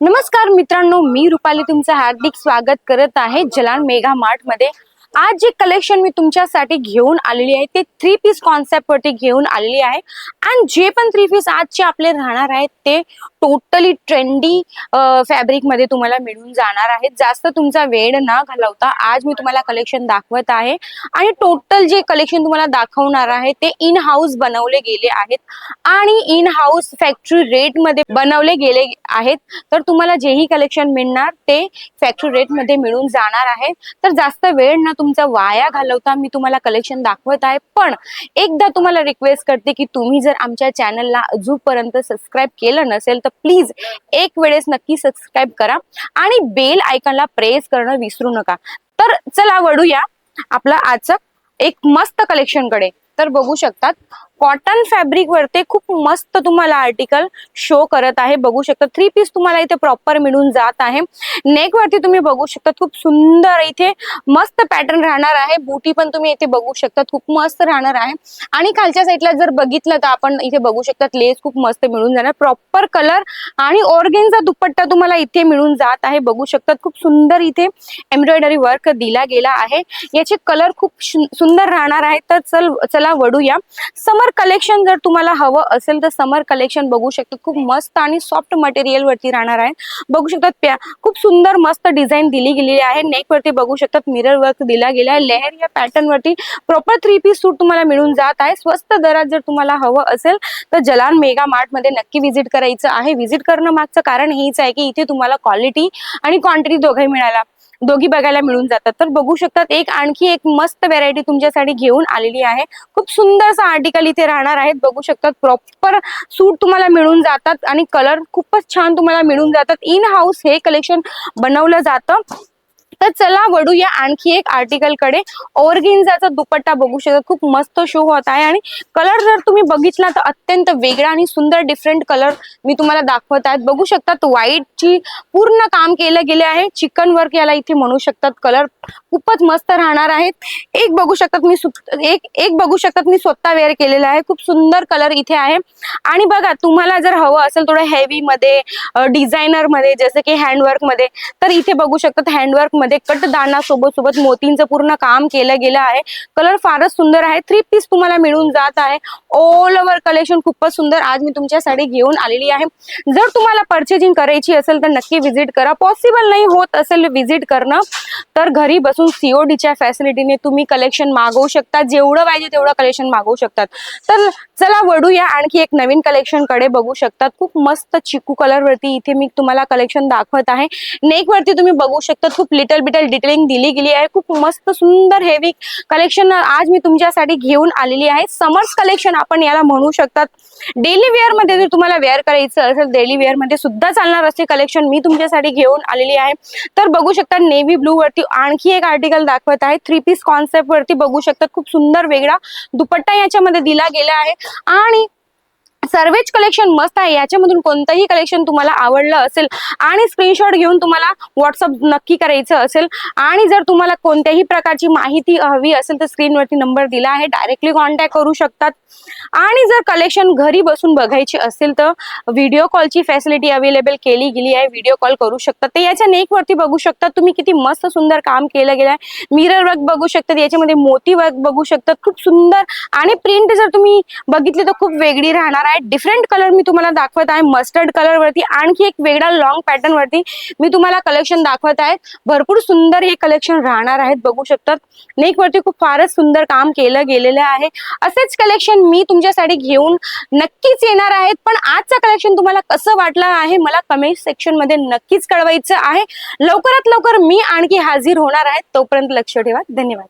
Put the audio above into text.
नमस्कार मित्रांनो मी रुपाली तुमचं हार्दिक स्वागत करत आहे जलान मेगा मार्टमध्ये आज जे कलेक्शन मी तुमच्यासाठी घेऊन आलेली आहे ते थ्री पीस कॉन्सेप्ट वरती घेऊन आलेली आहे. आणि जे पण थ्री पीस आजचे आपले राहणार आहेत ते टोटली ट्रेंडी फॅब्रिकमध्ये तुम्हाला मिळून जाणार आहेत. जास्त तुमचा वेळ न घालवता आज मी तुम्हाला कलेक्शन दाखवत आहे. आणि टोटल जे कलेक्शन तुम्हाला दाखवणार आहे ते इन हाऊस बनवले गेले आहेत. आणि इन हाऊस फॅक्टरी रेटमध्ये बनवले गेले आहेत. तर तुम्हाला जेही कलेक्शन मिळणार ते फॅक्टरी रेटमध्ये मिळून जाणार आहे. तर जास्त वेळ न तुमचा वाया घालवता मी तुम्हाला कलेक्शन दाखवत आहे. पण एकदा तुम्हाला रिक्वेस्ट करते की तुम्ही जर आमच्या चॅनलला अजूनपर्यंत सबस्क्राईब केलं नसेल तर प्लीज एक वेळेस नक्की सबस्क्राईब करा आणि बेल आयकॉनला प्रेस करणं विसरू नका. तर चला वळूया आपला आजचं एक मस्त कलेक्शनकडे. तर बघू शकतात कॉटन फॅब्रिक वरती खूप मस्त तुम्हाला आर्टिकल शो करत आहे. बघू शकता थ्री पीस तुम्हाला इथे प्रॉपर मिळून जात आहे. नेक वरती तुम्ही बघू शकता खूप सुंदर इथे मस्त पॅटर्न राहणार आहे. बुटी पण तुम्ही इथे बघू शकता खूप मस्त राहणार आहे. आणि खालच्या साईडला जर बघितलं तर आपण इथे बघू शकतात लेस खूप मस्त मिळून जाणार. प्रॉपर कलर आणि ऑर्गेनचा दुपट्टा तुम्हाला इथे मिळून जात आहे. बघू शकतात खूप सुंदर इथे एम्ब्रॉयडरी वर्क दिला गेला आहे. याचे कलर खूप सुंदर राहणार आहे. तर चल चला वडूया समर कलेक्शन जर तुम्हाला हवं असेल तर समर कलेक्शन बघू शकता. खूप मस्त आणि सॉफ्ट मटेरियल वरती राहणार आहे. बघू शकतात प्या- खूप सुंदर मस्त डिझाईन दिली गेलेली आहे. नेक वरती बघू शकतात मिरर वर्क दिला गेला आहे. लेहर या पॅटर्न वरती प्रॉपर थ्री पीस सूट तुम्हाला मिळून जात आहे. स्वस्त दरात जर तुम्हाला हवं असेल तर जलान मेगा मार्टमध्ये नक्की व्हिजिट करायचं आहे. व्हिजिट करणं मागचं कारण हेच आहे की इथे तुम्हाला क्वालिटी आणि क्वांटिटी दोघे मिळाला दोघी बघायला मिळून जातात. तर बघू शकतात एक आणखी एक मस्त व्हेरायटी तुमच्यासाठी घेऊन आलेली आहे. खूप सुंदरसा आर्टिकल इथे राहणार आहेत. बघू शकतात प्रॉपर सूट तुम्हाला मिळून जातात आणि कलर खूपच छान तुम्हाला मिळून जातात. इन हाऊस हे कलेक्शन बनवलं जातं. तर चला वळूया आणखी एक आर्टिकलकडे. ओरगिंजाचा दुपट्टा बघू शकता. खूप मस्त शो होत आहे. आणि कलर जर तुम्ही बघितला तर अत्यंत वेगळा आणि सुंदर डिफरंट कलर मी तुम्हाला दाखवत आहेत. बघू शकतात व्हाईट ची पूर्ण काम केलं गेले आहे. चिकन वर्क याला इथे म्हणू शकतात कलर खूपच मस्त राहणार आहेत. एक बघू शकतात मी एक एक बघू शकतात मी स्वतः वेअर केलेला आहे. खूप सुंदर कलर इथे आहे. आणि बघा तुम्हाला जर हवं असेल थोडं हेवी मध्ये डिझायनरमध्ये जसं की हँडवर्कमध्ये तर इथे बघू शकतात हँडवर्क मध्ये कट दाना सोबत सोबत मोतींचं पूर्ण काम केलं गेलं आहे. कलर फारच सुंदर आहे. थ्री पीस तुम्हाला मिळून जात आहे. ऑल ओव्हर कलेक्शन खूपच सुंदर. आज मी तुमच्यासाठी घेऊन आलेली आहे. जर तुम्हाला परचेजिंग करायची असेल तर नक्की व्हिजिट करा. पॉसिबल नाही होत असेल व्हिजिट करणं तर घरी बसून सीओडीच्या फॅसिलिटीने तुम्ही कलेक्शन मागवू शकता. जेवढं पाहिजे तेवढं कलेक्शन मागवू शकतात. तर चला वडूया आणखी एक नवीन कलेक्शनकडे बघू शकतात. खूप मस्त चिकू कलर वरती इथे मी तुम्हाला कलेक्शन दाखवत आहे. नेक वरती तुम्ही बघू शकता. खूप लिटल बिटल डिटेलिंग दिली गेली आहे. खूप मस्त सुंदर हेवी कलेक्शन आज मी तुमच्यासाठी घेऊन आलेली आहे. समर्स कलेक्शन आपण याला म्हणू शकतात. डेली वेअरमध्ये जर तुम्हाला वेअर करायचं असेल डेली वेअरमध्ये सुद्धा चालणार असे कलेक्शन मी तुमच्यासाठी घेऊन आलेली आहे. तर बघू शकता नेव्ही ब्लू वरती आणखी एक आर्टिकल दाखवत आहे. थ्री पीस कॉन्सेप्ट वरती बघू शकतात खूप सुंदर वेगळा दुपट्टा याच्यामध्ये दिला गेला आहे. आणि सर्वेच कलेक्शन मस्त आहे. याच्यामधून कोणतंही कलेक्शन तुम्हाला आवडलं असेल आणि स्क्रीनशॉट घेऊन तुम्हाला व्हॉट्सअप नक्की करायचं असेल. आणि जर तुम्हाला कोणत्याही प्रकारची माहिती हवी असेल तर स्क्रीनवरती नंबर दिला आहे. डायरेक्टली कॉन्टॅक्ट करू शकतात. आणि जर कलेक्शन घरी बसून बघायची असेल तर व्हिडिओ कॉलची फॅसिलिटी अवेलेबल केली गेली आहे. व्हिडिओ कॉल करू शकतात. तर याच्या नेक वरती बघू शकतात. तुम्ही किती मस्त सुंदर काम केलं गेलं आहे मिरर वर्क बघू शकतात. याच्यामध्ये मोती वर्क बघू शकतात. खूप सुंदर आणि प्रिंट जर तुम्ही बघितली तर खूप वेगळी राहणार आहे. आहे डिफरंट कलर मी तुम्हाला दाखवत आहे. मस्टर्ड कलर वरती आणखी एक वेगळा लॉंग पॅटर्न वरती मी तुम्हाला कलेक्शन दाखवत आहे. भरपूर सुंदर हे कलेक्शन राहणार आहेत. बघू शकतात. नेक वरती खूप फारच सुंदर काम केलं गेलेलं आहे. असेच कलेक्शन मी तुमच्यासाठी घेऊन नक्कीच येणार आहेत पण आजचं कलेक्शन तुम्हाला कसं वाटलं आहे मला कमेंट सेक्शनमध्ये नक्कीच कळवायचं आहे. लवकरात लवकर मी आणखी हाजीर होणार आहे. तोपर्यंत लक्ष ठेवा. धन्यवाद.